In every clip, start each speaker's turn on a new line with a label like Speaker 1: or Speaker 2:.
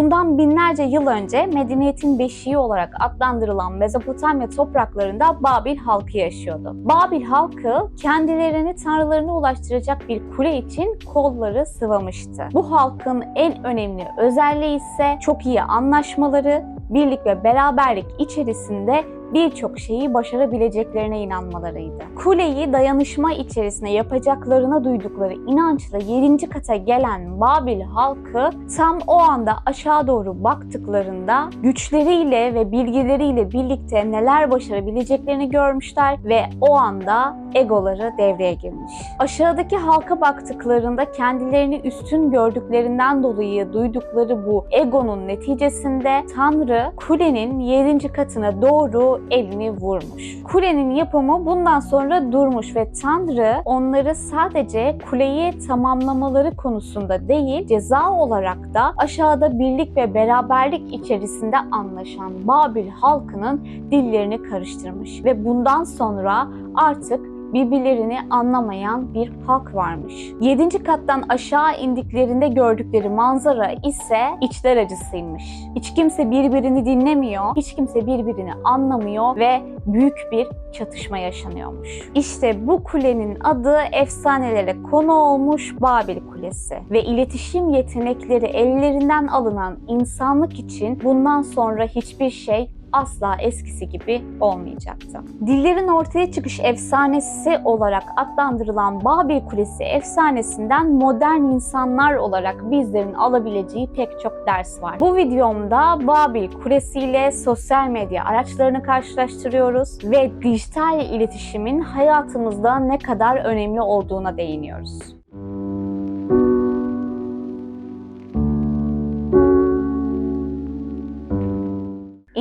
Speaker 1: Bundan binlerce yıl önce medeniyetin beşiği olarak adlandırılan Mezopotamya topraklarında Babil halkı yaşıyordu. Babil halkı kendilerini tanrılarına ulaştıracak bir kule için kolları sıvamıştı. Bu halkın en önemli özelliği ise çok iyi anlaşmaları, birlik ve beraberlik içerisinde birçok şeyi başarabileceklerine inanmalarıydı. Kuleyi dayanışma içerisinde yapacaklarına duydukları inançla 7. kata gelen Babil halkı tam o anda aşağı doğru baktıklarında güçleriyle ve bilgileriyle birlikte neler başarabileceklerini görmüşler ve o anda egoları devreye girmiş. Aşağıdaki halka baktıklarında kendilerini üstün gördüklerinden dolayı duydukları bu egonun neticesinde Tanrı kulenin 7. katına doğru elini vurmuş. Kulenin yapımı bundan sonra durmuş ve Tanrı onları sadece kuleyi tamamlamaları konusunda değil ceza olarak da aşağıda birlik ve beraberlik içerisinde anlaşan Babil halkının dillerini karıştırmış ve bundan sonra artık birbirlerini anlamayan bir halk varmış. 7. kattan aşağı indiklerinde gördükleri manzara ise içler acısıymış. Hiç kimse birbirini dinlemiyor, hiç kimse birbirini anlamıyor ve büyük bir çatışma yaşanıyormuş. İşte bu kulenin adı efsanelere konu olmuş Babil Kulesi ve iletişim yetenekleri ellerinden alınan insanlık için bundan sonra hiçbir şey asla eskisi gibi olmayacaktı. Dillerin ortaya çıkış efsanesi olarak adlandırılan Babil Kulesi efsanesinden modern insanlar olarak bizlerin alabileceği pek çok ders var. Bu videomda Babil Kulesi ile sosyal medya araçlarını karşılaştırıyoruz ve dijital iletişimin hayatımızda ne kadar önemli olduğuna değiniyoruz.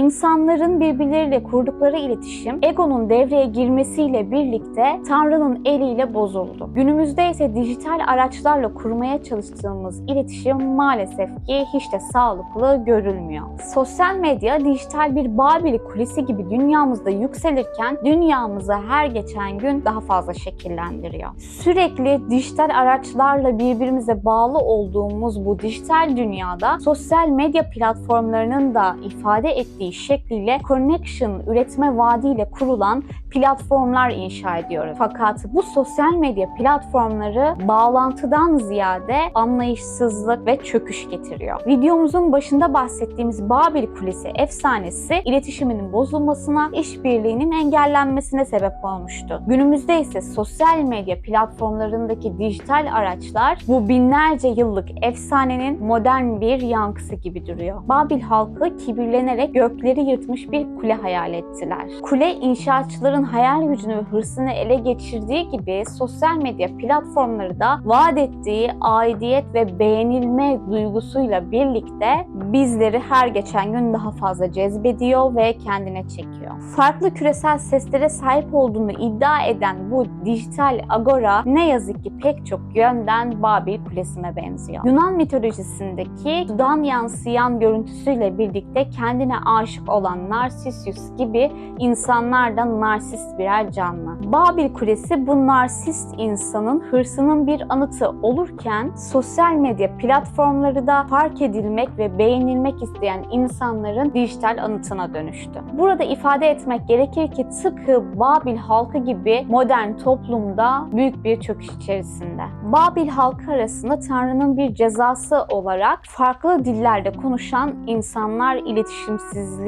Speaker 1: İnsanların birbirleriyle kurdukları iletişim egonun devreye girmesiyle birlikte Tanrı'nın eliyle bozuldu. Günümüzde ise dijital araçlarla kurmaya çalıştığımız iletişim maalesef ki hiç de sağlıklı görülmüyor. Sosyal medya dijital bir Babil kulesi gibi dünyamızda yükselirken dünyamızı her geçen gün daha fazla şekillendiriyor. Sürekli dijital araçlarla birbirimize bağlı olduğumuz bu dijital dünyada sosyal medya platformlarının da ifade ettiği şekliyle connection üretme vaadiyle kurulan platformlar inşa ediyoruz. Fakat bu sosyal medya platformları bağlantıdan ziyade anlayışsızlık ve çöküş getiriyor. Videomuzun başında bahsettiğimiz Babil Kulesi efsanesi iletişiminin bozulmasına, işbirliğinin engellenmesine sebep olmuştu. Günümüzde ise sosyal medya platformlarındaki dijital araçlar bu binlerce yıllık efsanenin modern bir yankısı gibi duruyor. Babil halkı kibirlenerek gökleri yırtmış bir kule hayal ettiler. Kule inşaatçıların hayal gücünü ve hırsını ele geçirdiği gibi sosyal medya platformları da vaat ettiği aidiyet ve beğenilme duygusuyla birlikte bizleri her geçen gün daha fazla cezbediyor ve kendine çekiyor. Farklı küresel seslere sahip olduğunu iddia eden bu dijital agora ne yazık ki pek çok yönden Babil Kulesi'ne benziyor. Yunan mitolojisindeki sudan yansıyan görüntüsüyle birlikte kendine aşık olan Narsisus gibi insanlar da narsist birer canlı. Babil Kulesi bu narsist insanın hırsının bir anıtı olurken sosyal medya platformları da fark edilmek ve beğenilmek isteyen insanların dijital anıtına dönüştü. Burada ifade etmek gerekir ki tıpkı Babil halkı gibi modern toplumda büyük bir çöküş içerisinde. Babil halkı arasında Tanrı'nın bir cezası olarak farklı dillerde konuşan insanlar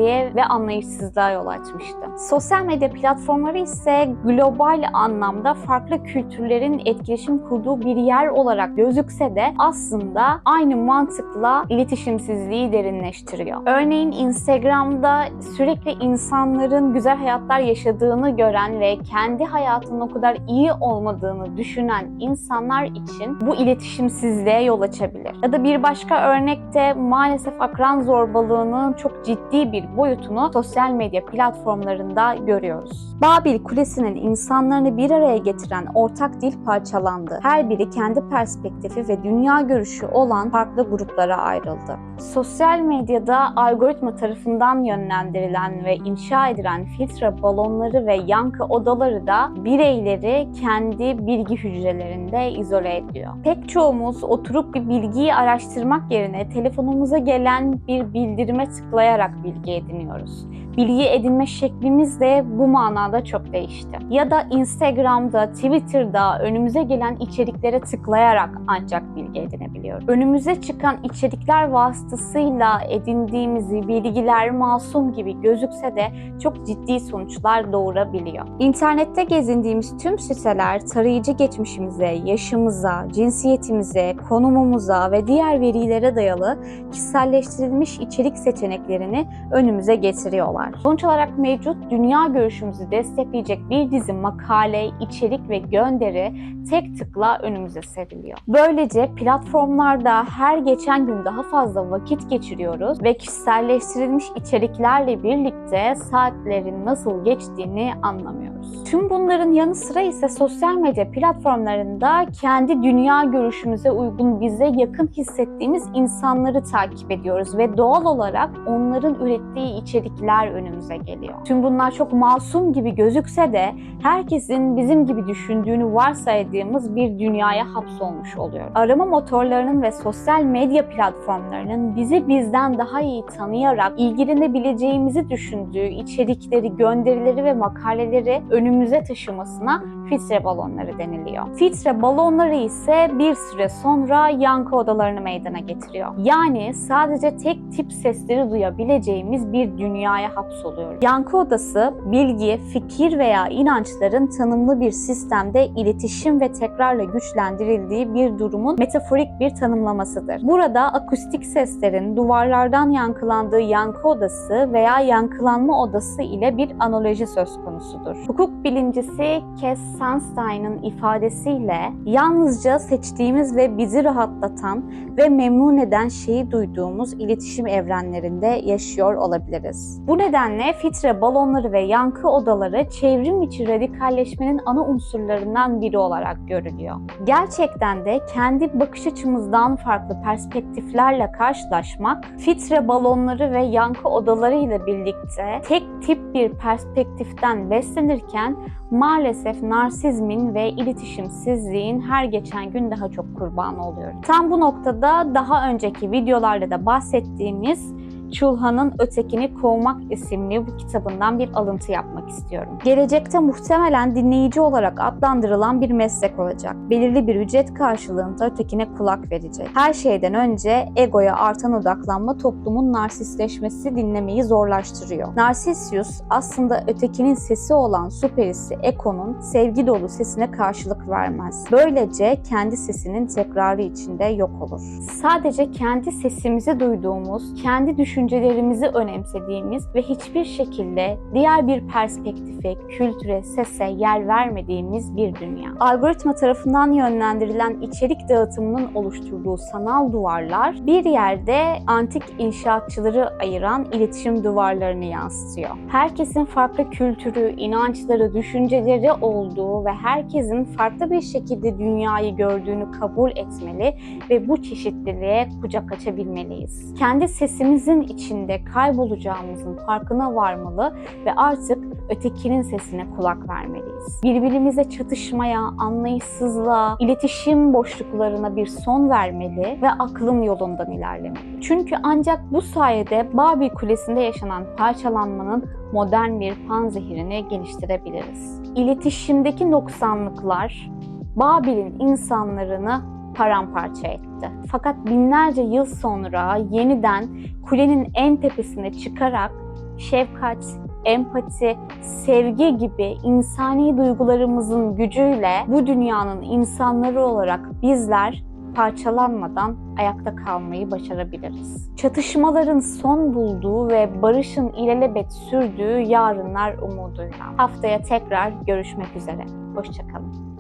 Speaker 1: iletişimsizliğe ve anlayışsızlığa yol açmıştı. Sosyal medya platformları ise global anlamda farklı kültürlerin etkileşim kurduğu bir yer olarak gözükse de aslında aynı mantıkla iletişimsizliği derinleştiriyor. Örneğin Instagram'da sürekli insanların güzel hayatlar yaşadığını gören ve kendi hayatının o kadar iyi olmadığını düşünen insanlar için bu iletişimsizliğe yol açabilir. Ya da bir başka örnekte maalesef akran zorbalığının çok ciddi bir boyutunu sosyal medya platformlarında görüyoruz. Babil Kulesi'nin insanlarını bir araya getiren ortak dil parçalandı. Her biri kendi perspektifi ve dünya görüşü olan farklı gruplara ayrıldı. Sosyal medyada algoritma tarafından yönlendirilen ve inşa edilen filtre balonları ve yankı odaları da bireyleri kendi bilgi hücrelerinde izole ediyor. Pek çoğumuz oturup bir bilgiyi araştırmak yerine telefonumuza gelen bir bildirime tıklayarak bilgi ediniyoruz. Bilgi edinme şeklimiz de bu manada çok değişti. Ya da Instagram'da, Twitter'da önümüze gelen içeriklere tıklayarak ancak bilgi edinebiliyoruz. Önümüze çıkan içerikler vasıtasıyla edindiğimiz bilgiler masum gibi gözükse de çok ciddi sonuçlar doğurabiliyor. İnternette gezindiğimiz tüm siteler tarayıcı geçmişimize, yaşımıza, cinsiyetimize, konumumuza ve diğer verilere dayalı kişiselleştirilmiş içerik seçeneklerini önümüze getiriyorlar. Sonuç olarak mevcut dünya görüşümüzü destekleyecek bir dizi makale, içerik ve gönderi tek tıkla önümüze seriliyor. Böylece platformlarda her geçen gün daha fazla vakit geçiriyoruz ve kişiselleştirilmiş içeriklerle birlikte saatlerin nasıl geçtiğini anlamıyoruz. Tüm bunların yanı sıra ise sosyal medya platformlarında kendi dünya görüşümüze uygun bize yakın hissettiğimiz insanları takip ediyoruz ve doğal olarak onların ürettiği içerikler önümüze geliyor. Tüm bunlar çok masum gibi gözükse de herkesin bizim gibi düşündüğünü varsaydığımız bir dünyaya hapsolmuş oluyor. Arama motorlarının ve sosyal medya platformlarının bizi bizden daha iyi tanıyarak ilgilenebileceğimizi düşündüğü içerikleri, gönderileri ve makaleleri önümüze taşımasına filtre balonları deniliyor. Filtre balonları ise bir süre sonra yankı odalarını meydana getiriyor. Yani sadece tek tip sesleri duyabileceğimiz bir dünyaya hapsoluyoruz. Yankı odası bilgi, fikir veya inançların tanımlı bir sistemde iletişim ve tekrarla güçlendirildiği bir durumun metaforik bir tanımlamasıdır. Burada akustik seslerin duvarlardan yankılandığı yankı odası veya yankılanma odası ile bir analoji söz konusudur. Hukuk bilimcisi Cass Sunstein'ın ifadesiyle yalnızca seçtiğimiz ve bizi rahatlatan ve memnun eden şeyi duyduğumuz iletişim evrenlerinde yaşıyor olabiliriz. Bu nedenle filtre balonları ve yankı odaları çevrim içi radikalleşmenin ana unsurlarından biri olarak görülüyor. Gerçekten de kendi bakış açımızdan farklı perspektiflerle karşılaşmak, filtre balonları ve yankı odaları ile birlikte tek tip bir perspektiften beslenirken maalesef narsizmin ve iletişimsizliğin her geçen gün daha çok kurbanı oluyoruz. Tam bu noktada daha önceki videolarda da bahsettiğimiz Çulhan'ın Ötekini Kovmak isimli bu kitabından bir alıntı yapmak istiyorum. Gelecekte muhtemelen dinleyici olarak adlandırılan bir meslek olacak. Belirli bir ücret karşılığında ötekine kulak verecek. Her şeyden önce egoya artan odaklanma toplumun narsistleşmesi dinlemeyi zorlaştırıyor. Narsisius aslında ötekinin sesi olan süperisi Eko'nun sevgi dolu sesine karşılık vermez. Böylece kendi sesinin tekrarı içinde yok olur. Sadece kendi sesimizi duyduğumuz, kendi düşüncelerimizi önemsediğimiz ve hiçbir şekilde diğer bir perspektife, kültüre, sese yer vermediğimiz bir dünya. Algoritma tarafından yönlendirilen içerik dağıtımının oluşturduğu sanal duvarlar bir yerde antik inşaatçıları ayıran iletişim duvarlarını yansıtıyor. Herkesin farklı kültürü, inançları, düşünceleri olduğu ve herkesin farklı bir şekilde dünyayı gördüğünü kabul etmeli ve bu çeşitliliğe kucak açabilmeliyiz. Kendi sesimizin içinde kaybolacağımızın farkına varmalı ve artık ötekinin sesine kulak vermeliyiz. Birbirimize çatışmaya, anlayışsızlığa, iletişim boşluklarına bir son vermeli ve aklın yolundan ilerlemeli. Çünkü ancak bu sayede Babil Kulesi'nde yaşanan parçalanmanın modern bir panzehirini geliştirebiliriz. İletişimdeki noksanlıklar Babil'in insanlarını paramparça etti. Fakat binlerce yıl sonra yeniden kulenin en tepesine çıkarak şefkat, empati, sevgi gibi insani duygularımızın gücüyle bu dünyanın insanları olarak bizler parçalanmadan ayakta kalmayı başarabiliriz. Çatışmaların son bulduğu ve barışın ilelebet sürdüğü yarınlar umuduyla. Haftaya tekrar görüşmek üzere. Hoşçakalın.